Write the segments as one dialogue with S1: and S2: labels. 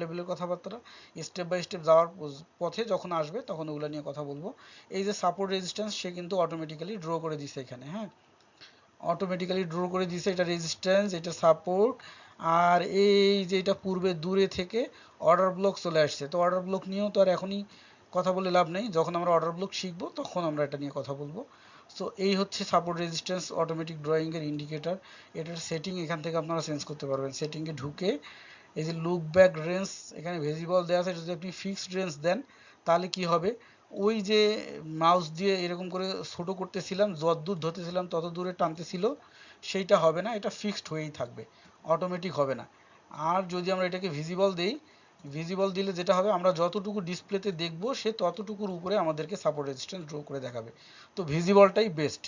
S1: লেভেলের কথাবার্তা step by step যাওয়ার পথে যখন আসবে তখন ওগুলো নিয়ে কথা বলব। এই যে সাপোর্ট রেজিস্ট্যান্স সে কিন্তু অটোমেটিক্যালি ড্র করে দিছে এখানে হ্যাঁ? অটোমেটিক্যালি ড্র করে দিছে এটা রেজিস্ট্যান্স এটা সাপোর্ট আর এই যে এটা পূর্বে দূরে থেকে অর্ডার ব্লক চলে আসছে। তো অর্ডার ব্লক নিয়েও তো আর এখনই কথা বলে লাভ নেই। যখন আমরা অর্ডার ব্লক শিখব তখন আমরা এটা নিয়ে কথা বলব। সো এই হচ্ছে সাপোর্ট রেজিস্ট্যান্স অটোমেটিক ড্রয়িংয়ের ইন্ডিকেটর এটার সেটিং এখান থেকে আপনারা চেঞ্জ করতে পারবেন। সেটিংয়ে ঢুকে এই যে লুক ব্যাক রেঞ্জ এখানে ভেজিবল দেওয়া আছে, যদি আপনি ফিক্সড রেঞ্জ দেন, তাহলে কি হবে? ওই যে মাউস দিয়ে এরকম করে ছোট করতেছিলাম, যত দূর ধরতেছিলাম, তত দূরে টানতেছিল, সেইটা হবে না, এটা ফিক্সড হয়েই থাকবে অটোমেটিক হবে না। আর যদি আমরা এটাকে ভিজিবল দেই ভিজিবল দিলে যেটা হবে, আমরা যতটুকু ডিসপ্লেতে দেখব, সে ততটুকুর উপরে আমাদেরকে সাপোর্ট রেজিস্ট্যান্স ড্র করে দেখাবে। তো ভিজিবলটাই বেস্ট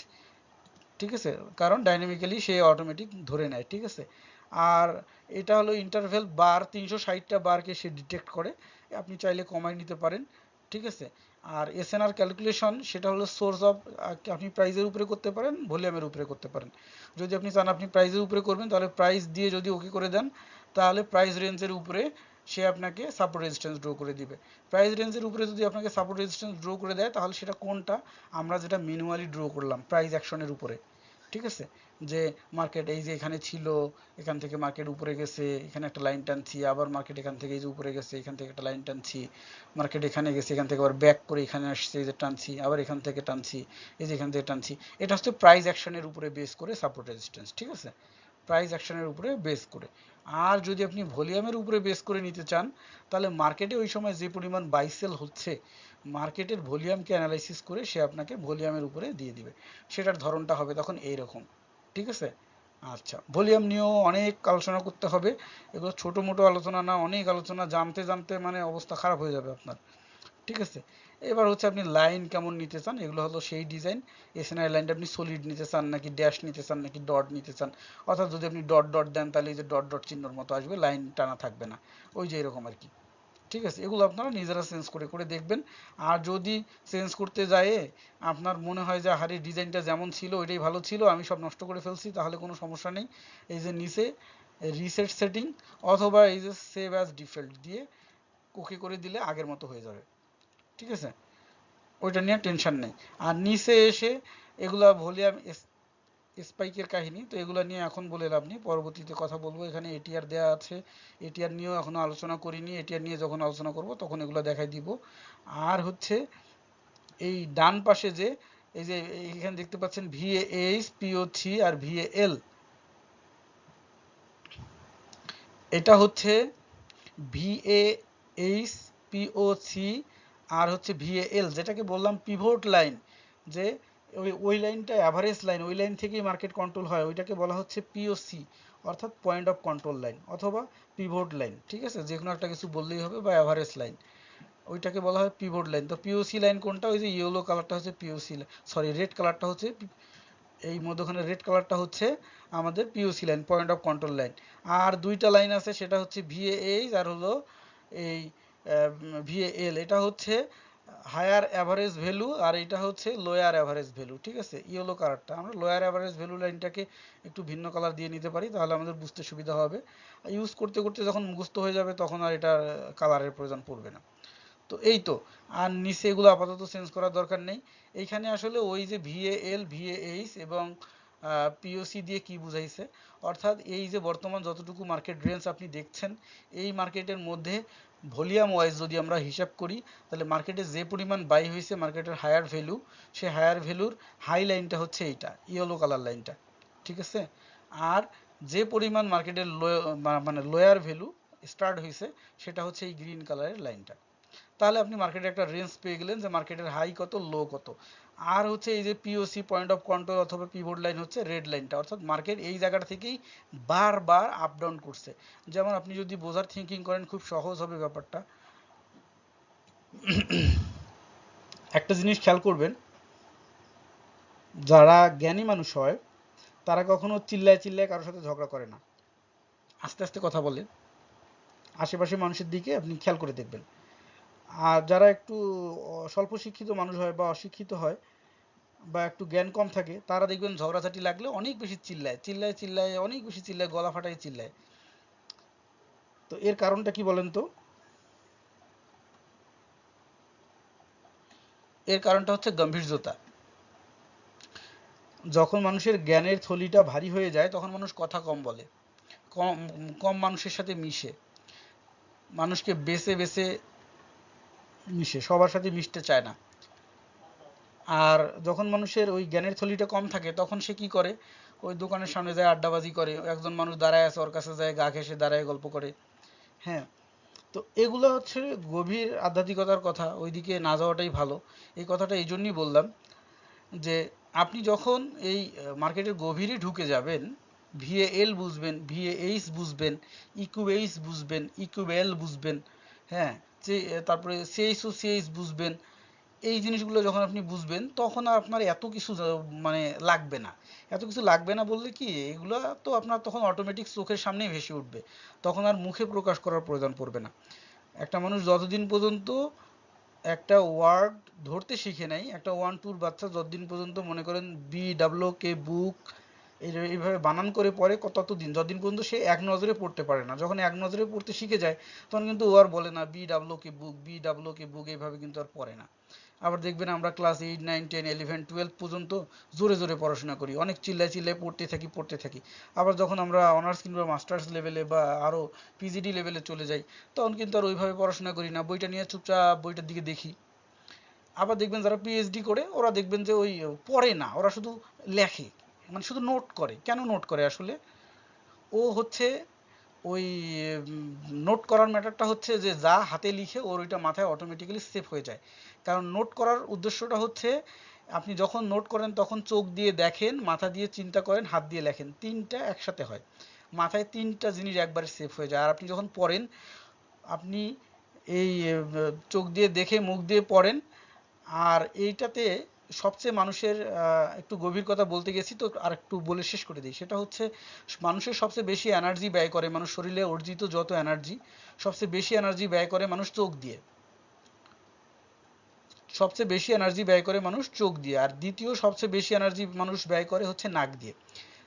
S1: ঠিক আছে? কারণ ডাইনামিক্যালি সে অটোমেটিক ধরে নেয়, ঠিক আছে? আর এটা হলো ইন্টারভেল বার তিনশো ষাটটা বারকে সে ডিটেক্ট করে। আপনি চাইলে কমাই নিতে পারেন, ঠিক আছে? আর এসএনআর ক্যালকুলেশন সেটা হলো সোর্স অফ আপনি প্রাইজের উপরে করতে পারেন ভলিউমের উপরে করতে পারেন। যদি আপনি চান আপনি প্রাইজের উপরে করবেন, তাহলে প্রাইস দিয়ে যদি ওকে করে দেন, তাহলে প্রাইস রেঞ্জের উপরে সে আপনাকে সাপোর্ট রেজিস্ট্যান্স ড্র করে দিবে। প্রাইস রেঞ্জের উপরে যদি আপনাকে সাপোর্ট রেজিস্ট্যান্স ড্র করে দেয়, তাহলে সেটা কোনটা? আমরা যেটা ম্যানুয়ালি ড্র করলাম প্রাইস অ্যাকশনের উপরে। ঠিক আছে? যে মার্কেট এই যে এখানে ছিল, এখান থেকে মার্কেট উপরে গেছে, এখানে একটা লাইন টানছি, আবার মার্কেট এখান থেকে এই যে উপরে গেছে, এখান থেকে একটা লাইন টানছি মার্কেট এখানে গেছে, এখান থেকে আবার ব্যাক করে এখানে আসছে, এই যে টানছি, আবার এখান থেকে টানছি, এই যে এখান থেকে টানছি। এটা হচ্ছে প্রাইস অ্যাকশনের উপরে বেস করে সাপোর্ট রেজিস্ট্যান্স ঠিক আছে? প্রাইস অ্যাকশনের উপরে বেস করে। আর যদি আপনি ভলিউমের উপরে বেস করে নিতে চান, তাহলে মার্কেটে ওই সময় যে পরিমাণ বাই সেল হচ্ছে মার্কেটের ভলিউমকে অ্যানালাইসিস করে সে আপনাকে ভলিউমের উপরে দিয়ে দিবে। সেটার ধরনটা হবে তখন এই রকম ঠিক আছে? আচ্ছা ভলিউম নিয়েও অনেক আলোচনা করতে হবে। এগুলো ছোট মোটো আলোচনা না, অনেক আলোচনা জানতে জানতে মানে অবস্থা খারাপ হয়ে যাবে আপনার। ঠিক আছে? এবার হচ্ছে আপনি লাইন কেমন নিতে চান? এগুলো হলো সেই ডিজাইন। এসএনআই লাইনটা আপনি সলিড নিতে চান নাকি ড্যাশ নিতে চান নাকি ডট নিতে চান? অর্থাৎ যদি আপনি ডট ডট দেন তাহলে এই যে ডট ডট চিহ্নর মতো আসবে, লাইন টানা থাকবে না। ওই যে এরকম আর কি। ঠিক আছে? এগুলো আপনারা নিজেরা চেঞ্জ করে করে দেখবেন। আর যদি চেঞ্জ করতে যায় আপনার মনে হয় যে হারির ডিজাইনটা যেমন ছিল, ওইটাই ভালো ছিল, আমি সব নষ্ট করে ফেলছি, তাহলে কোনো সমস্যা নেই। এই যে নিচে রিসেট সেটিং অথবা এই যে সেভ অ্যাজ ডিফল্ট দিয়ে ওকে করে দিলে আগের মতো হয়ে যাবে। ঠিক আছে? ওইটা নিয়ে টেনশন নেই। আর নিচে এসে এগুলা ভলিউম স্পাইকের কাহিনী, তো এগুলো নিয়ে এখন বলে লাভ নেই। পরবর্তীতে কথা বলব, এখানে এটিআর দেওয়া আছে। এটিআর নিয়েও এখনও আলোচনা করিনি। এটিআর নিয়ে যখন আলোচনা করব, তখন এগুলো দেখাই দিব। আর হচ্ছে, এই ডান পাশে যে, এই যে এখানে দেখতে পাচ্ছেন ভিএএইচ পিও থ্রি আর ভিএএল এটা হচ্ছে ভিএএইচ পিও থ্রি আর হচ্ছে ভিএএল যেটাকে বললাম পিভোট লাইন যে ওই ওই লাইনটা অ্যাভারেজ লাইন ওই লাইন থেকেই মার্কেট কন্ট্রোল হয়। ওইটাকে বলা হচ্ছে পিওসি অর্থাৎ পয়েন্ট অফ কন্ট্রোল লাইন অথবা পিভোট লাইন ঠিক আছে? যে কোনো একটা কিছু বললেই হবে বা অ্যাভারেজ লাইন ওইটাকে বলা হয় পিভোট লাইন তো পিওসি লাইন কোনটা? ওই যে ইয়েলো কালারটা হচ্ছে পিওসি সরি রেড কালারটা হচ্ছে এই মধ্যখানে রেড কালারটা হচ্ছে আমাদের POC line point of control line আর দুইটা লাইন আছে, সেটা হচ্ছে ভিএএইচ আর হলো এই ভিএএল এটা হচ্ছে হায়ার অ্যাভারেজ ভ্যালু আর এটা হচ্ছে লোয়ার অ্যাভারেজ ভ্যালু, ঠিক আছে? ইয়েলো কালারটা। আমরা লোয়ার অ্যাভারেজ ভ্যালু লাইনটাকে একটু ভিন্ন কালার দিয়ে নিতে পারি, তাহলে আমাদের বুঝতে সুবিধা হবে। ইউজ করতে করতে যখন মুখস্থ হয়ে যাবে, তখন আর এটা কালারের প্রয়োজন পড়বে না। তো এই তো, আর নিচে এগুলো আপাতত চেঞ্জ করার দরকার নেই। এইখানে আসলে ওই যে ভিএএল ভিএএইচ এবং পিওসি দিয়ে কি বুঝাইছে? অর্থাৎ এই যে বর্তমান যতটুকু মার্কেট রেঞ্জ আপনি দেখছেন, এই মার্কেটের মধ্যে ভলিউম ওয়াইজ যদি আমরা হিসাব করি, তাহলে মার্কেটে যে পরিমাণ বাই হয়েছে, মার্কেটের হায়ার ভ্যালু সেই হায়ার ভ্যালুর হাই লাইনটা হচ্ছে এইটা, ইয়েলো কালার লাইনটা, ঠিক আছে? আর যে পরিমাণ মার্কেটের মানে লোয়ার ভ্যালু স্টার্ট হয়েছে, সেটা হচ্ছে এই গ্রিন কালারের লাইনটা। তাহলে আপনি মার্কেটে একটা রেঞ্জ পেয়ে গেলেন যে মার্কেটের হাই কত লো কত। আর হচ্ছে এই যে পিওসি পয়েন্ট অফ কন্ট্রোল অথবা পিভোট লাইন হচ্ছে রেড লাইনটা অর্থাৎ মার্কেট এই জায়গাটা থেকেই বারবার আপ ডাউন করছে। যেমন আপনি যদি বোঝার থিঙ্কিং করেন, খুব সহজ হবে ব্যাপারটা। একটা জিনিস খেয়াল করবেন, যারা জ্ঞানী মানুষ হয়, তারা কখনো চিল্লায় চিল্লায় কারোর সাথে ঝগড়া করে না। আস্তে আস্তে কথা বলে আশেপাশে মানুষের দিকে আপনি খেয়াল করে দেখবেন। আর যারা একটু স্বল্প শিক্ষিত মানুষ হয় বা অশিক্ষিত হয় বা একটু জ্ঞান কম থাকে, তারা দেখবেন ঝগড়াঝাটি লাগলে অনেক বেশি চিল্লায় চিল্লায় চিল্লায়, অনেক বেশি চিল্লায়, গলা ফাটায়, চিল্লায়। তো এর কারণটা কি বলেন তো? এর কারণটা হচ্ছে গম্ভীর্যতা যখন মানুষের জ্ঞানের থলিটা ভারী হয়ে যায়, তখন মানুষ কথা কম বলে। কম কম মানুষের সাথে মিশে। মানুষকে বেছে বেছে মিশে সবার সাথে মিশতে চায় না। আর যখন মানুষের ওই জ্ঞানের থলিটা কম থাকে, তখন সে কি করে? ওই দোকানের সামনে যায়, আড্ডাবাজি করে, একজন মানুষ দাঁড়ায় আছে, ওর কাছে যায়, গা ঘেসে দাঁড়ায়, গল্প করে। হ্যাঁ তো এগুলো হচ্ছে গভীর আধ্যাত্মিকতার কথা, ওইদিকে না যাওয়াটাই ভালো। এই কথাটা এই জন্যই বললাম যে, আপনি যখন এই মার্কেটের গভীরে ঢুকে যাবেন, ভিএএল বুঝবেন, ভিএএইচ বুঝবেন ইকুএইচ বুঝবেন ইকুএল বুঝবেন হ্যাঁ তারপরে সিএইচ ও সিএইচ বুঝবেন। এই জিনিসগুলো যখন আপনি বুঝবেন, তখন আর আপনার এত কিছু মানে লাগবে না। এত কিছু লাগবে না বললে কি, এগুলো তো আপনার তখন অটোমেটিক চোখের সামনেই ভেসে উঠবে। তখন আর মুখে প্রকাশ করার প্রয়োজন পড়বে না। একটা মানুষ যতদিন পর্যন্ত একটা ওয়ার্ড ধরতে শিখে নাই, একটা ওয়ান টুর বাচ্চা যতদিন পর্যন্ত মনে করেন বি ডাব্লিউ কে বুক এইভাবে বানান করে পড়ে ততদিন যতদিন পর্যন্ত সে এক নজরে পড়তে পারে না। যখন এক নজরে পড়তে শিখে যায়, তখন কিন্তু ও আর বলে না B W K book B W K book এইভাবে কিন্তু আর পড়ে না। আবার দেখবেন আমরা class eight nine ten eleven twelve পর্যন্ত জোরে জোরে পড়াশোনা করি। অনেক চিল্লায় চিল্লায় পড়তে থাকি পড়তে থাকি। আবার যখন আমরা অনার্স কিংবা মাস্টার্স লেভেলে বা আরও পিজিডি লেভেলে চলে যাই, তখন কিন্তু আর ওইভাবে পড়াশোনা করি না। বইটা নিয়ে চুপচাপ বইটার দিকে দেখি। আবার দেখবেন যারা পিএইচডি করে, ওরা দেখবেন যে ওই পড়ে না, ওরা শুধু লেখে। মানে শুধু নোট করে। কেন নোট করে আসলে? ও হচ্ছে ওই নোট করার ম্যাটারটা হচ্ছে যে যা হাতে লিখে ওর ওইটা মাথায় অটোমেটিক্যালি সেভ হয়ে যায়। কারণ নোট করার উদ্দেশ্যটা হচ্ছে আপনি যখন নোট করেন তখন চোখ দিয়ে দেখেন, মাথা দিয়ে চিন্তা করেন, হাত দিয়ে লেখেন। তিনটা একসাথে হয়। মাথায় তিনটা জিনিস একবারে সেভ হয়ে যায়। আর আপনি যখন পড়েন, আপনি এই চোখ দিয়ে দেখে মুখ দিয়ে পড়েন, আর এইটাতে সবচেয়ে মানুষের একটু গভীর কথা বলতে গেছি তো আর একটু বলে শেষ করে দিই। সেটা হচ্ছে মানুষের সবচেয়ে বেশি এনার্জি ব্যয় করে মানুষ শরীরে অর্জিত যত এনার্জি সবচেয়ে বেশি এনার্জি ব্যয় করে মানুষ চোখ দিয়ে। সবচেয়ে বেশি এনার্জি ব্যয় করে মানুষ চোখ দিয়ে। আর দ্বিতীয় সবচেয়ে বেশি এনার্জি মানুষ ব্যয় করে হচ্ছে নাক দিয়ে।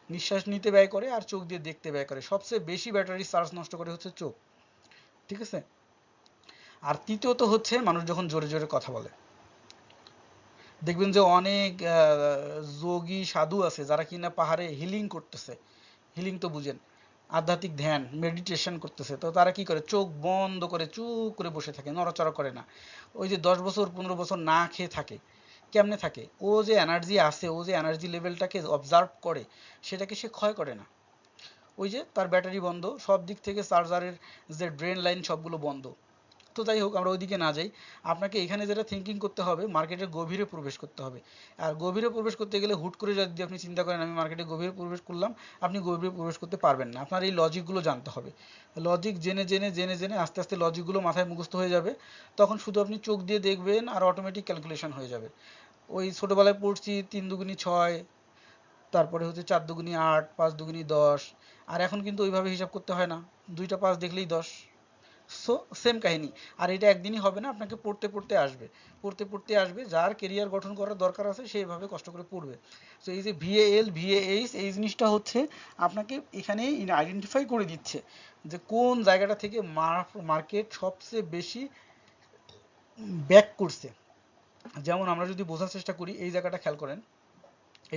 S1: নিঃশ্বাস নিতে ব্যয় করে আর চোখ দিয়ে দেখতে ব্যয় করে। সবচেয়ে বেশি ব্যাটারি চার্জ নষ্ট করে হচ্ছে চোখ। ঠিক আছে? আর তৃতীয়ত হচ্ছে মানুষ যখন জোরে জোরে কথা বলে। দেখবেন যে অনেক যোগী, সাধু আছে যারা কিনা পাহাড়ে হিলিং করতেছে। হিলিং তো বুঝেন। আধ্যাত্মিক ধ্যান মেডিটেশন করতেছে। তো তারা কি করে? চোখ বন্ধ করে, চুপ করে বসে থাকে, নড়াচড়া করে না। ওই যে দশ বছর, পনেরো বছর না খেয়ে থাকে, কেমনে থাকে? ও যে এনার্জি আছে, ও যে এনার্জি লেভেলটাকে অবজার্ভ করে, সেটাকে সে ক্ষয় করে না। ওই যে তার ব্যাটারি বন্ধ, সব দিক থেকে চার্জারের যে ড্রেন লাইন সবগুলো বন্ধ। তো যাই হোক, আমরা ওইদিকে না যাই। আপনাকে এখানে যেটা থিঙ্কিং করতে হবে মার্কেটের গভীরে প্রবেশ করতে হবে। আর গভীরে প্রবেশ করতে গেলে হুট করে যদি আপনি চিন্তা করেন, আমি মার্কেটে গভীরে প্রবেশ করলাম, আপনি গভীরে প্রবেশ করতে পারবেন না। আপনার এই লজিকগুলো জানতে হবে। লজিক জেনে জেনে জেনে জেনে আস্তে আস্তে লজিকগুলো মাথায় মুখস্থ হয়ে যাবে। তখন শুধু আপনি চোখ দিয়ে দেখবেন আর অটোমেটিক ক্যালকুলেশন হয়ে যাবে। ওই ছোটোবেলায় পড়ছি, তিন দুগুনি ছয়, তারপরে হচ্ছে চার দুগুনি আট, পাঁচ দুগুনি দশ, আর এখন কিন্তু ওইভাবে হিসাব করতে হয় না। দুইটা পাঁচ দেখলেই দশ। সো সেম কাহিনী। আর এটা একদিনই হবে না, আপনাকে পড়তে পড়তে আসবে। পড়তে পড়তে আসবে, যার কেরিয়ার গঠন করার দরকার আছে সেইভাবে কষ্ট করে পড়বে। সো এই যে ভিএএল ভিএএইচ এই জিনিসটা হচ্ছে আপনাকে এখানে আইডেন্টিফাই করে দিচ্ছে যে কোন জায়গাটা থেকে মার্কেট সবচেয়ে বেশি ব্যাক করছে। যেমন আমরা যদি বোঝার চেষ্টা করি, এই জায়গাটা খেয়াল করেন,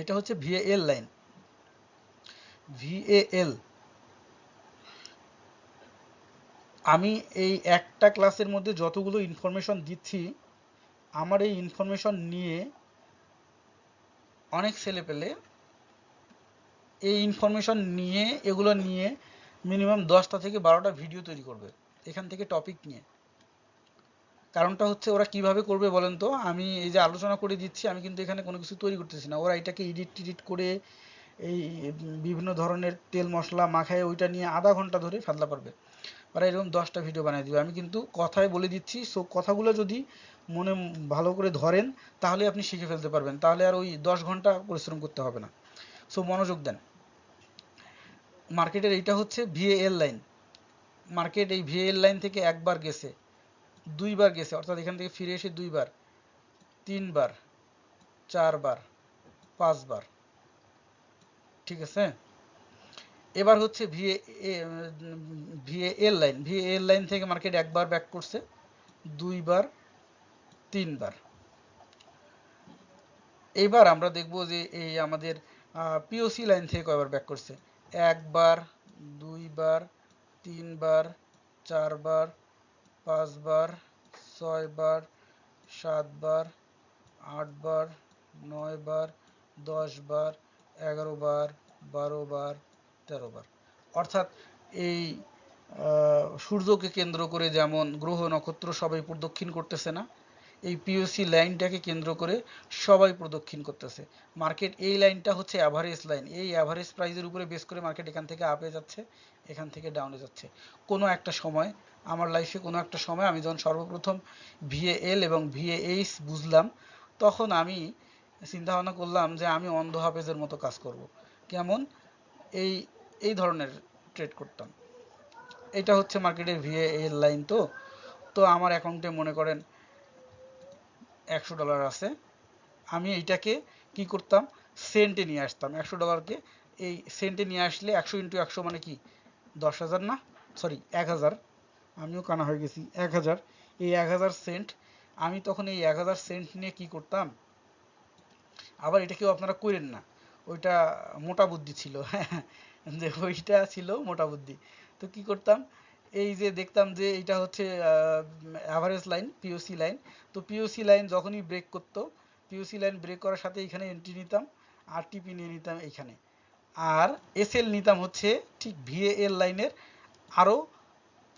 S1: এটা হচ্ছে ভিএএল লাইন ভিএএল আমি এই একটা ক্লাসের মধ্যে যতগুলো ইনফরমেশন দিচ্ছি, আমার এই ইনফরমেশন নিয়ে অনেক ছেলে পেলে এই ইনফরমেশন নিয়ে, এগুলো নিয়ে মিনিমাম দশটা থেকে বারোটা ভিডিও তৈরি করবে, এখান থেকে টপিক নিয়ে। কারণটা হচ্ছে ওরা কীভাবে করবে বলেন তো? আমি এই যে আলোচনা করে দিচ্ছি, আমি কিন্তু এখানে কোনো কিছু তৈরি করতেছি না। ওরা এটাকে এডিট টিডিট করে এই বিভিন্ন ধরনের তেল মশলা মাখায় ওইটা নিয়ে আধা ঘণ্টা ধরে ফাদলা পারবে। ওরা এরকম দশটা ভিডিও বানিয়ে দিবে। আমি কিন্তু কথায় বলে দিচ্ছি সো কথাগুলো যদি মনে ভালো করে ধরেন, তাহলে আপনি শিখে ফেলতে পারবেন। তাহলে আর ওই দশ ঘণ্টা পরিশ্রম করতে হবে না। সো মনোযোগ দেন। মার্কেটের এইটা হচ্ছে ভিএএল লাইন মার্কেট এই ভিএল লাইন থেকে একবার গেছে, দুইবার গেছে, অর্থাৎ এখান থেকে ফিরে এসে দুইবার, তিনবার, চারবার, পাঁচবার। ঠিক আছে? এবার হচ্ছে VA VA L line VA L line থেকে মার্কেট একবার ব্যাক করছে, দুইবার, তিনবার। এইবার আমরা দেখব যে এই আমাদের পিওসি লাইন থেকে কয়বার ব্যাক করছে? একবার, দুইবার, তিনবার, চারবার, পাঁচবার, ছয়বার, সাতবার, আটবার, নয়বার, দশবার এগারো বার বারো বার তেরো বার অর্থাৎ এই সূর্যকে কেন্দ্র করে যেমন গ্রহ নক্ষত্র সবাই প্রদক্ষিণ করতেছে না, এই পিওসি লাইনটাকে কেন্দ্র করে সবাই প্রদক্ষিণ করতেছে। মার্কেট এই লাইনটা হচ্ছে অ্যাভারেজ লাইন এই অ্যাভারেজ প্রাইসের উপরে বেস করে মার্কেট এখান থেকে আপে যাচ্ছে, এখান থেকে ডাউনে যাচ্ছে। কোনো একটা সময়, আমার লাইফে কোনো একটা সময় আমি যখন সর্বপ্রথম ভিএএল এবং ভিএএইচ বুঝলাম, তখন আমি চিন্তা ভাবনা করলাম যে আমি অন্ধ হাফেজের মতো কাজ করব। কেমন? এই এই ধরনের ট্রেড করতাম। এটা হচ্ছে মার্কেটের ভিএএল লাইন তো। তো আমার অ্যাকাউন্টে মনে করেন একশো ডলার আছে। আমি এইটাকে কি করতাম? সেন্টে নিয়ে আসতাম। একশো ডলারকে এই সেন্টে নিয়ে আসলে একশো ইন্টু একশো মানে কি? দশ হাজার না? সরি এক হাজার। আমিও কানা হয়ে গেছি। এক হাজার। এই এক হাজার সেন্ট আমি তখন এই এক হাজার সেন্ট নিয়ে কি করতাম? আবার এটা কেউ আপনারা করেন না। ওইটা মোটা বুদ্ধি ছিল। যে ওইটা ছিল মোটা বুদ্ধি। তো কি করতাম? এই যে দেখতাম যে এটা হচ্ছে অ্যাভারেজ লাইন পিওসি লাইন তো পিওসি লাইন যখনই ব্রেক করতো পিওসি লাইন ব্রেক করার সাথে এখানে এন্ট্রি নিতাম আর টিপি নিয়ে নিতাম এইখানে। আর এসএল নিতাম হচ্ছে ঠিক ভিএএল লাইনের আরও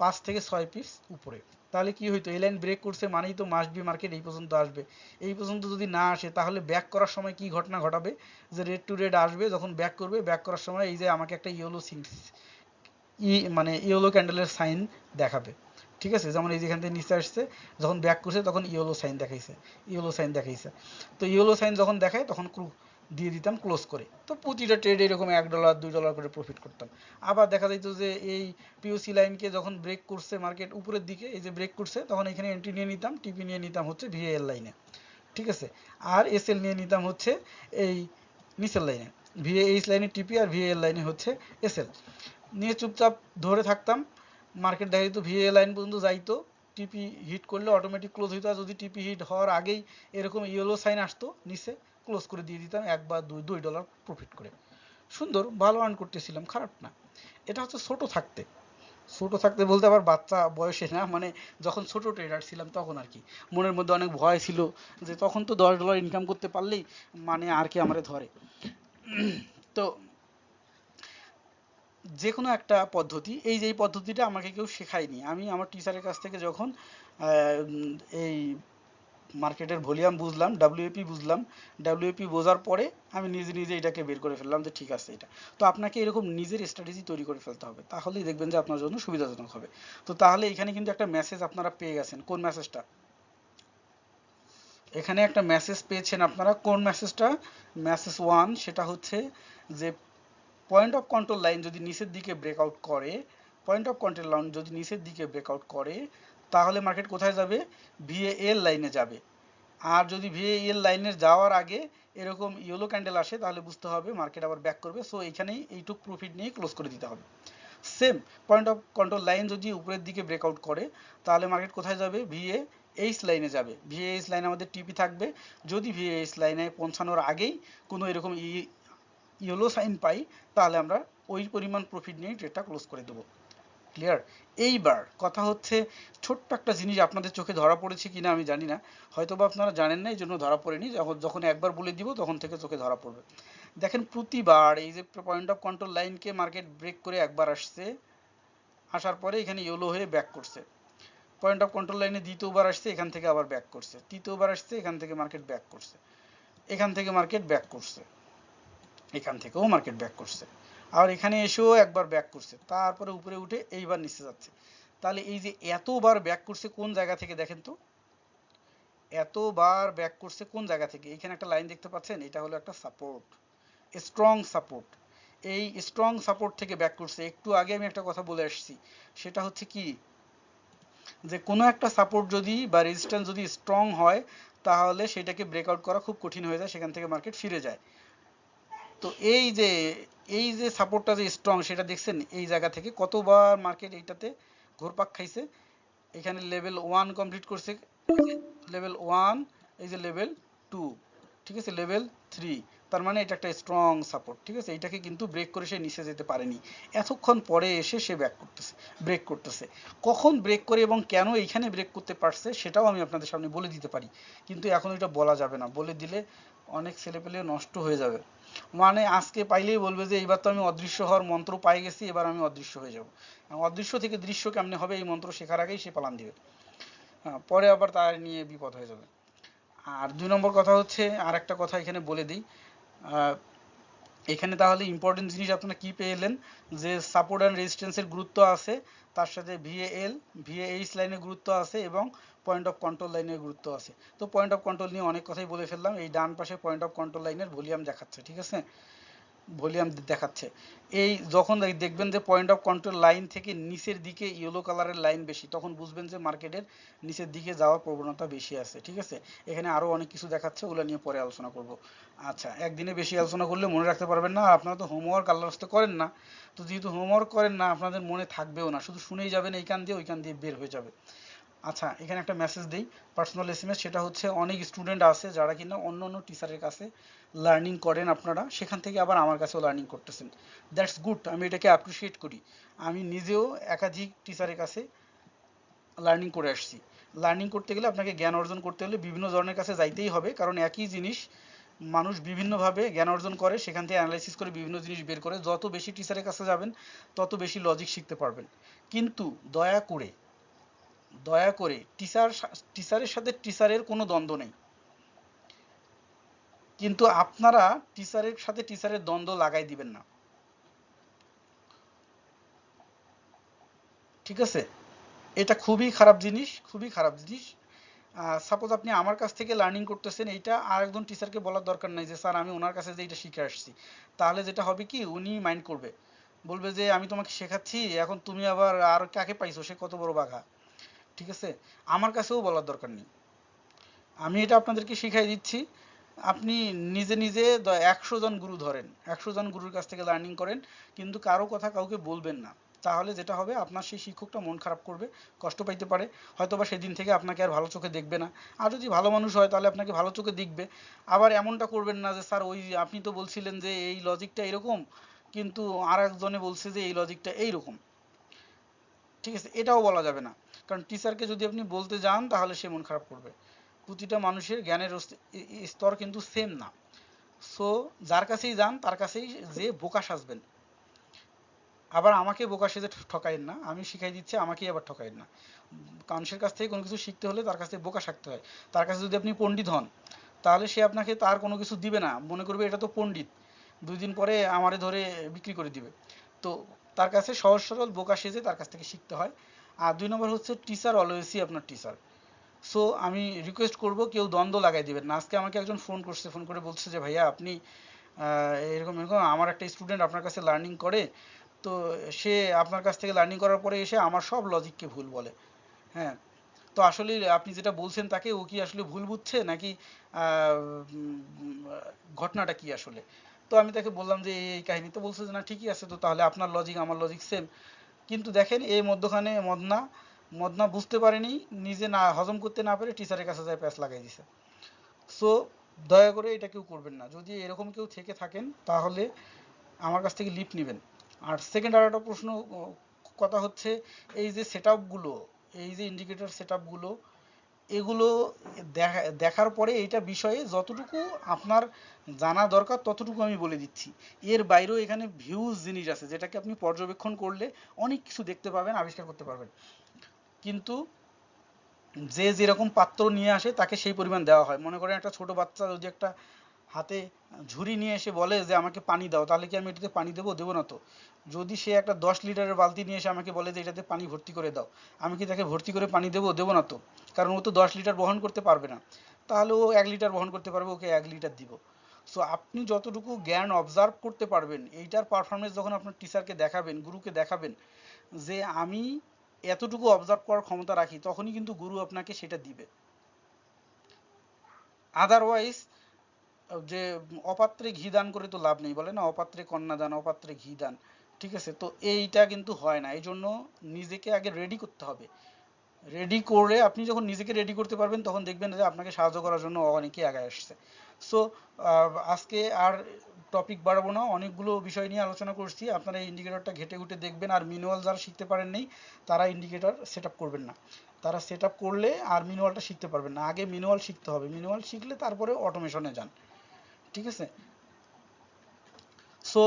S1: পাঁচ থেকে ছয় পিস উপরে। তাহলে কি হইতো? এই লাইন ব্রেক করছে মানেই তো মাস বি মার্কেট এই পর্যন্ত আসবে। এই পর্যন্ত যদি না আসে, তাহলে ব্যাক করার সময় কি ঘটনা ঘটাবে? যে রেড টু রেড আসবে, যখন ব্যাক করবে ব্যাক করার সময় এই যে আমাকে একটা ইয়েলো সিংস ই মানে ইয়েলো ক্যান্ডেলের সাইন দেখাবে। ঠিক আছে? যেমন এই যেখান থেকে নিচে আসছে, যখন ব্যাক করছে, তখন ইয়েলো সাইন দেখাইছে। ইয়েলো সাইন দেখাইছে। তো ইয়েলো সাইন যখন দেখায়, তখন দিয়ে দিতাম ক্লোজ করে। তো প্রতিটা ট্রেড এরকম এক ডলার দুই ডলার করে প্রফিট করতাম। আবার দেখা যাইতো যে এই পিওসি লাইনকে যখন ব্রেক করছে মার্কেট উপরের দিকে, এই যে ব্রেক করছে, তখন এখানে এন্ট্রি নিয়ে নিতাম টিপি নিয়ে নিতাম হচ্ছে ভিএল লাইনে ঠিক আছে? আর এসএল নিয়ে নিতাম হচ্ছে এই নিচের লাইনে ভিএইচ লাইনে টিপি আর ভিএল লাইনে হচ্ছে এসএল নিয়ে চুপচাপ ধরে থাকতাম। মার্কেট দেখা যেত ভিএ লাইন পর্যন্ত যাইতো। টিপি হিট করলে অটোমেটিক ক্লোজ হইতো। আর যদি টিপি হিট হওয়ার আগেই এরকম ইয়েলো সাইন আসতো নিচে ক্লোজ করে দিয়ে দিতাম, এক বা দুই দুই ডলার প্রফিট করে। সুন্দর, ভালো আর্ন করতেছিলাম, খারাপ না। এটা হচ্ছে ছোট থাকতে। ছোট থাকতে বলতে আবার বাচ্চা বয়সে না মানে যখন ছোট ট্রেডার ছিলাম তখন আর কি। মনের মধ্যে অনেক ভয় ছিল যে তখন তো দশ ডলার ইনকাম করতে পারলেই মানে আর কি আমারে ধরে। তো যে কোনো একটা পদ্ধতি, এই যে পদ্ধতিটা আমাকে কেউ শেখায়নি। আমি আমার টিচারের কাছ থেকে যখন এই মার্কেটের ভলিউম বুঝলাম ডাব্লিউপি বুঝলাম ডাব্লিউপি বোঝার পরে আমি নিজে নিজে এটাকে বের করে ফেললাম যে ঠিক আছে এটা। তো আপনাকে এরকম নিজের স্ট্র্যাটেজি তৈরি করে ফেলতে হবে, তাহলেই দেখবেন যে আপনার জন্য সুবিধাজনক হবে। তো তাহলে এখানে কিন্তু একটা মেসেজ আপনারা পেয়ে গেছেন, কোন মেসেজটা এখানে একটা মেসেজ পেয়েছেন আপনারা, কোন মেসেজটা মেসেজ ওয়ান সেটা হচ্ছে যে পয়েন্ট অফ কন্ট্রোল লাইন যদি নিচের দিকে ব্রেকআউট করে পয়েন্ট অফ কন্ট্রোল লাইন যদি নিচের দিকে ব্রেকআউট করে তাহলে মার্কেট কোথায় যাবে? ভিএএল লাইনে যাবে। আর যদি ভিএএল লাইনে যাওয়ার আগে এরকম ইয়েলো ক্যান্ডেল আসে, তাহলে বুঝতে হবে মার্কেট আবার ব্যাক করবে। সো এইখানেই এইটুক প্রফিট নিয়ে ক্লোজ করে দিতে হবে। Same point of control line যদি উপরের দিকে ব্রেকআউট করে, তাহলে মার্কেট কোথায় যাবে? ভিএ এইচ লাইনে যাবে। ভিএইচ লাইনে আমাদের টিপি থাকবে। যদি ভিএইচ লাইনে পৌঁছানোর আগেই কোনো এরকম ইয়েলো সাইন পাই, তাহলে আমরা ওই পরিমাণ প্রফিট নিয়ে ট্রেডটা ক্লোজ করে দেবো। ক্লিয়ার এইবার কথা হচ্ছে, ছোট্ট একটা জিনিস আপনাদের চোখে ধরা পড়েছে কিনা আমি জানি না। হয়তো বা আপনারা জানেন না এই জন্য ধরা পড়েনি। যখন যখন একবার বলে দিব, তখন থেকে চোখে ধরা পড়বে। দেখেন, প্রতিবার এই যে পয়েন্ট অফ কন্ট্রোল লাইনকে মার্কেট ব্রেক করে একবার আসছে, আসার পরে এখানে ইয়েলো হয়ে ব্যাক করছে। পয়েন্ট অফ কন্ট্রোল লাইনে দ্বিতীয়বার আসছে, এখান থেকে আবার ব্যাক করছে। তৃতীয়বার আসছে, এখান থেকে মার্কেট ব্যাক করছে। এখান থেকে মার্কেট ব্যাক করছে। এখান থেকেও মার্কেট ব্যাক করছে। আর এখানে এসেও একবার ব্যাক করছে। তারপরে উপরে উঠে এইবার নিচে যাচ্ছে। তাহলে এই যে এতবার ব্যাক করছে কোন জায়গা থেকে দেখেন তো? এতবার ব্যাক করছে কোন জায়গা থেকে? এখানে একটা লাইন দেখতে পাচ্ছেন? এটা হলো একটা সাপোর্ট স্ট্রং সাপোর্ট এই স্ট্রং সাপোর্ট থেকে ব্যাক করছে। একটু আগে আমি একটা কথা বলে আসছি। সেটা হচ্ছে কি? যে কোনো একটা সাপোর্ট যদি বা রেজিস্ট্যান্স যদি স্ট্রং হয়, তাহলে সেটাকে ব্রেকআউট করা খুব কঠিন হয়ে যায়, সেখান থেকে মার্কেট ফিরে যায়। তো এই যে এই যে সাপোর্টটা যে স্ট্রং সেটা দেখছেন এই জায়গা থেকে কতবার মার্কেট এইটাতে ঘুরপাক খাইছে। এখানে লেভেল ওয়ান কমপ্লিট করছে। লেভেল ওয়ান এই যে লেভেল টু ঠিক আছে? লেভেল থ্রি তার মানে এটা একটা স্ট্রং সাপোর্ট ঠিক আছে? এটাকে কিন্তু ব্রেক করে সে নিচে যেতে পারেনি। এতক্ষণ পরে এসে সে ব্যাক করতেছে ব্রেক করতেছে। কখন ব্রেক করে এবং কেন এইখানে ব্রেক করতে পারছে, সেটাও আমি আপনাদের সামনে বলে দিতে পারি। কিন্তু এখন এটা বলা যাবে না। বলে দিলে অনেক ছেলেপেলে নষ্ট হয়ে যাবে। মানে আজকে পাইলেই বলবে যে এইবার তো আমি অদৃশ্য হওয়ার মন্ত্র পাই গেছি এবার আমি অদৃশ্য হয়ে যাব। অদৃশ্য থেকে দৃশ্য কেমনে হবে? এই মন্ত্র শেখার আগেই সে পালান দিবে। হ্যাঁ, পরে আবার তার নিয়ে বিপদ হয়ে যাবে। আর দুই নম্বর কথা হচ্ছে আর একটা কথা এখানে বলে দিই। এখানে তাহলে ইম্পর্টেন্ট জিনিস আপনারা কি পেলেন যে সাপোর্ট অ্যান্ড রেজিস্ট্যান্সের গুরুত্ব আছে তার সাথে ভিএএল ভিএএইচ লাইনের গুরুত্ব আছে এবং পয়েন্ট অফ কন্ট্রোল লাইনের গুরুত্ব আছে। তো পয়েন্ট অফ কন্ট্রোল নিয়ে অনেক কথাই বলে ফেললাম। এই ডান পাশে পয়েন্ট অফ কন্ট্রোল লাইনের ভলিউম দেখাচ্ছে, ঠিক আছে? ভলিউম দেখাচ্ছে। এই যখন দেখ- দেখবেন যে পয়েন্ট অফ কন্ট্রোল লাইন থেকে নিচের দিকে ইয়েলো কালারের লাইন বেশি, তখন বুঝবেন যে মার্কেটের নিচের দিকে যাওয়ার প্রবণতা বেশি আছে, ঠিক আছে? এখানে আরও অনেক কিছু দেখাচ্ছে, ওগুলো নিয়ে পরে আলোচনা করব। আচ্ছা একদিনে বেশি আলোচনা করলে মনে রাখতে পারবেন না আপনারা তো হোমওয়ার্ক আল্লাহ রাস্তে করেন না। তো যেহেতু হোমওয়ার্ক করেন না, আপনাদের মনে থাকবেও না। শুধু শুনেই যাবেন এই কান দিয়ে ওই কান দিয়ে বের হয়ে যাবে আচ্ছা এখানে একটা মেসেজ দিই। পার্সোনাল এসএমএস সেটা হচ্ছে অনেক স্টুডেন্ট আছে যারা কিনা অন্য অন্য টিচারের কাছে লার্নিং করেন আপনারা। সেখান থেকে আবার আমার কাছেও লার্নিং করতেছেন। দ্যাটস গুড আমি এটাকে অ্যাপ্রিসিয়েট করি। আমি নিজেও একাধিক টিচারের কাছে লার্নিং করে আসছি। লার্নিং করতে গেলে আপনাকে জ্ঞান অর্জন করতে হলে বিভিন্ন ধরনের কাছে যাইতেই হবে, কারণ একই জিনিস মানুষ বিভিন্নভাবে জ্ঞান অর্জন করে, সেখান থেকে অ্যানালাইসিস করে বিভিন্ন জিনিস বের করে। যত বেশি টিচারের কাছে যাবেন, তত বেশি লজিক শিখতে পারবেন। কিন্তু দয়া করে দয়া করে টিচার টিচারের সাথে টিচারের কোনো দ্বন্দ্ব নেই। কিন্তু আপনারা টিচারের সাথে টিচারের দ্বন্দ্ব লাগাই দিবেন না। ঠিক আছে? এটা খুবই খারাপ জিনিস, খুবই খারাপ জিনিস। সাপোজ আপনি আমার কাছ থেকে লার্নিং করতেছেন, এইটা আর একজন টিচারকে বলার দরকার নাই যে, স্যার, আমি ওনার কাছে যে এটা শিখে আসছি। তাহলে যেটা হবে কি, উনি মাইন্ড করবে। বলবে যে, আমি তোমাকে শেখাচ্ছি, এখন তুমি আবার আর কাকে পাইছো? সে কত বড় বাঘা। ঠিক আছে? আমার কাছেও বলার দরকার নেই। আমি এটা আপনাদেরকে শিখাই দিচ্ছি। আপনি নিজে নিজে একশো জন গুরু ধরেন। একশো জন গুরুর কাছ থেকে লার্নিং করেন। কিন্তু কারও কথা কাউকে বলবেন না। তাহলে যেটা হবে, আপনার সেই শিক্ষকটা মন খারাপ করবে, কষ্ট পাইতে পারে। হয়তোবা সেদিন থেকে আপনাকে আর ভালো চোখে দেখবে না। আর যদি ভালো মানুষ হয়, তাহলে আপনাকে ভালো চোখে দেখবে। আবার এমনটা করবেন না যে, স্যার, ওই আপনি তো বলছিলেন যে, এই লজিকটা এরকম। কিন্তু আর একজনে বলছে যে, এই লজিকটা এইরকম। ঠিক আছে? এটাও বলা যাবে না। কারণ টিচারকে যদি আপনি বলতে যান, তাহলে সে মন খারাপ করবে। প্রতিটা মানুষের জ্ঞানের স্তর কিন্তু সেম না। সো যার কাছেই যান, তার কাছেই যে বোকা সাজবেন। আবার আমাকে বোকা সেজে ঠকাইন না। আমি শিখাই দিচ্ছি, আমাকেই আবার ঠকাইন না। মানুষের কাছ থেকে কোনো কিছু শিখতে হলে তার কাছ থেকে বোকা শিখতে হয়। তার কাছে যদি আপনি পণ্ডিত হন, তাহলে সে আপনাকে তার কোনো কিছু দিবে না। মনে করবে এটা তো পণ্ডিত। দুই দিন পরে আমারে ধরে বিক্রি করে দিবে। তো তার কাছে সহজ সরল বোকা সেজে তার কাছ থেকে শিখতে হয়। আর দুই নম্বর হচ্ছে টিচার অলওয়েজই আপনার টিচার সো আমি রিকোয়েস্ট করব কেউ দ্বন্দ্ব লাগাই দিবেন না। আজকে আমাকে একজন ফোন করছে ফোন করে বলছে যে, ভাইয়া, আপনি এরকম এরকম আমার একটা স্টুডেন্ট আপনার কাছে লার্নিং করে। তো সে আপনার কাছ থেকে লার্নিং করার পরে এসে আমার সব লজিককে ভুল বলে। হ্যাঁ তো আসলে আপনি যেটা বলছেন তাকে, ও কি আসলে ভুল বুঝছে? নাকি ঘটনাটা কি আসলে? তো আমি তাকে বললাম যে, এই কাহিনী তো বলছে যে, না, ঠিকই আছে। তো তাহলে আপনার লজিক আমার লজিক সেম কিন্তু দেখেন এই মধ্যখানে মদনা মদনা বুঝতে পারেনি, নিজে না, হজম করতে না পেরে টিচারের কাছে যায় প্যাঁচ লাগাই দিছে। সো দয়া করে এটা কেউ করবেন না। যদি এরকম কেউ থেকে থাকেন, তাহলে আমার কাছ থেকে লিপ নেবেন। আর সেকেন্ড আর একটা প্রশ্ন কথা হচ্ছে, এই যে সেট এই যে ইন্ডিকেটর সেট এগুলো দেখা, দেখার পরে এটা বিষয়ে যতটুকু আপনার জানা দরকার ততটুকু আমি বলে দিচ্ছি। এর বাইরেও এখানে ভিউজ জিনিস আছে, যেটাকে আপনি পর্যবেক্ষণ করলে অনেক কিছু দেখতে পাবেন, আবিষ্কার করতে পারবেন। কিন্তু যে যেরকম পাত্র নিয়ে আসে, তাকে সেই পরিমাণ দেওয়া হয়। মনে করেন একটা ছোট বাচ্চা যদি একটা হাতে ঝুড়ি নিয়ে এসে বলে যে, আমাকে পানি দাও, তাহলে কি আমি এটাতে পানি দেবো? দেবো না তো। যদি সে একটা দশ লিটারের বালতি নিয়ে এসে আমাকে বলে যে, এটাতে পানি ভর্তি করে দাও, আমি কি তাকে ভর্তি করে পানি দেবো? দেবো না তো। কারণ ও তো দশ লিটার বহন করতে পারবে না। তাহলে ও এক লিটার বহন করতে পারবে, ওকে এক লিটার দিব। সো আপনি যতটুকু জ্ঞান অবজার্ভ করতে পারবেন, এইটার পারফরমেন্স যখন আপনার টিচারকে দেখাবেন গুরুকে দেখাবেন, যে আমি এতটুকু অবজার্ভ করার ক্ষমতা রাখি, তখনই কিন্তু গুরু আপনাকে সেটা দিবে। আদারওয়াইজ যে অপাত্রে ঘি দান করে তো লাভ নেই, বলে না? অপাত্রে কন্যা দান, অপাত্রে ঘি দান। ঠিক আছে? তো এইটা কিন্তু হয় না। এই জন্য নিজেকে আগে রেডি করতে হবে। রেডি করে আপনি যখন নিজেকে রেডি করতে পারবেন, তখন দেখবেন যে আপনাকে সাহায্য করার জন্য অনেকেই আগে আসছে। সো আজকে আর টপিক বাড়াবো না। অনেকগুলো বিষয় নিয়ে আলোচনা করছি। আপনারা ইন্ডিকেটরটা ঘেটে ঘুটে দেখবেন। আর মিনুয়াল যারা শিখতে পারেন নাই, তারা ইন্ডিকেটর সেট করবেন না। তারা সেট করলে আর মিনুয়ালটা শিখতে পারবেন না। আগে মিনুয়াল শিখতে হবে। মিনুয়াল শিখলে তারপরে অটোমেশনে যান। ঠিক আছে? সো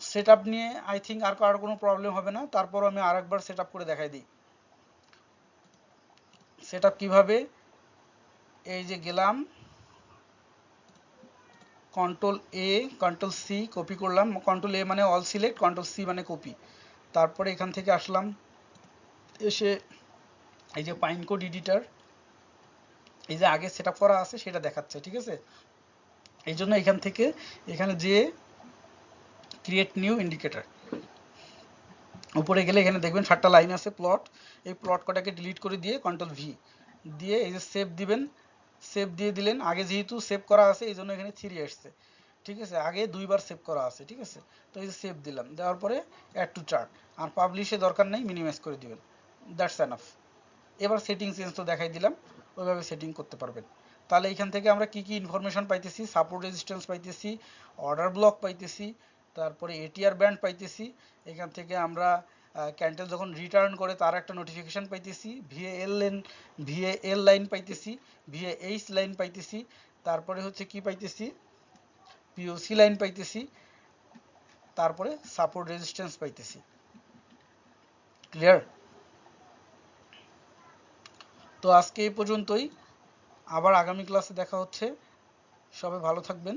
S1: সেট নিয়ে আই থিঙ্ক আর কারোর কোনো প্রবলেম হবে না। তারপর আমি আর আরেকবার সেট করে দেখাই দিই। সেট কীভাবে? এই যে গেলাম। Control A control C copy করলাম। কন্ট্রোল এ মানে অল সিলেক্ট কন্ট্রোল সি মানে কপি তারপরে এখান থেকে আসলাম। এসে এই যে পাইন কোড এডিটর এই যে আগে সেট করা আছে, সেটা দেখাচ্ছে, ঠিক আছে? এই জন্য এখান থেকে এখানে যে ক্রিয়েট নিউ ইন্ডিকেটর উপরে গেলে এখানে দেখবেন সাতটা লাইন আছে প্লট এই প্লট কটাকে ডিলিট করে দিয়ে কন্ট্রোল ভি দিয়ে এই যে সেভ দিবেন সেভ দিয়ে দিলেন, আগে যেহেতু সেভ করা আছে, এই জন্য এখানে থ্রি আসছে, ঠিক আছে? আগে দুইবার সেভ করা আছে, ঠিক আছে? তো এই যে সেভ দিলাম, দেওয়ার পরে অ্যাড টু চার্ট আর পাবলিশে দরকার নেই মিনিমাইজ করে দিবেন দ্যাটস এনাফ এবার সেটিং চেঞ্জ তো দেখাই দিলাম ওইভাবে সেটিং করতে পারবেন। তাহলে এখান থেকে আমরা কি কি ইনফরমেশন পাইতেছি? সাপোর্ট রেজিস্ট্যান্স পাইতেছি অর্ডার ব্লক পাইতেছি, তারপরে এটিআর ব্যান্ড পাইতেছি, এখান থেকে আমরা ক্যান্টেল যখন রিটার্ন করে তার একটা নোটিফিকেশন পাইতেছি VA L line VA L line পাইতেছি ভিএ এইচ লাইন পাইতেছি, তারপরে হচ্ছে কি পাইতেছি? পিওসি লাইন পাইতেছি, তারপরে সাপোর্ট রেজিস্ট্যান্স পাইতেছি। ক্লিয়ার তো আজকে এই পর্যন্তই। আবার আগামী ক্লাসে দেখা হচ্ছে। সবাই ভালো থাকবেন।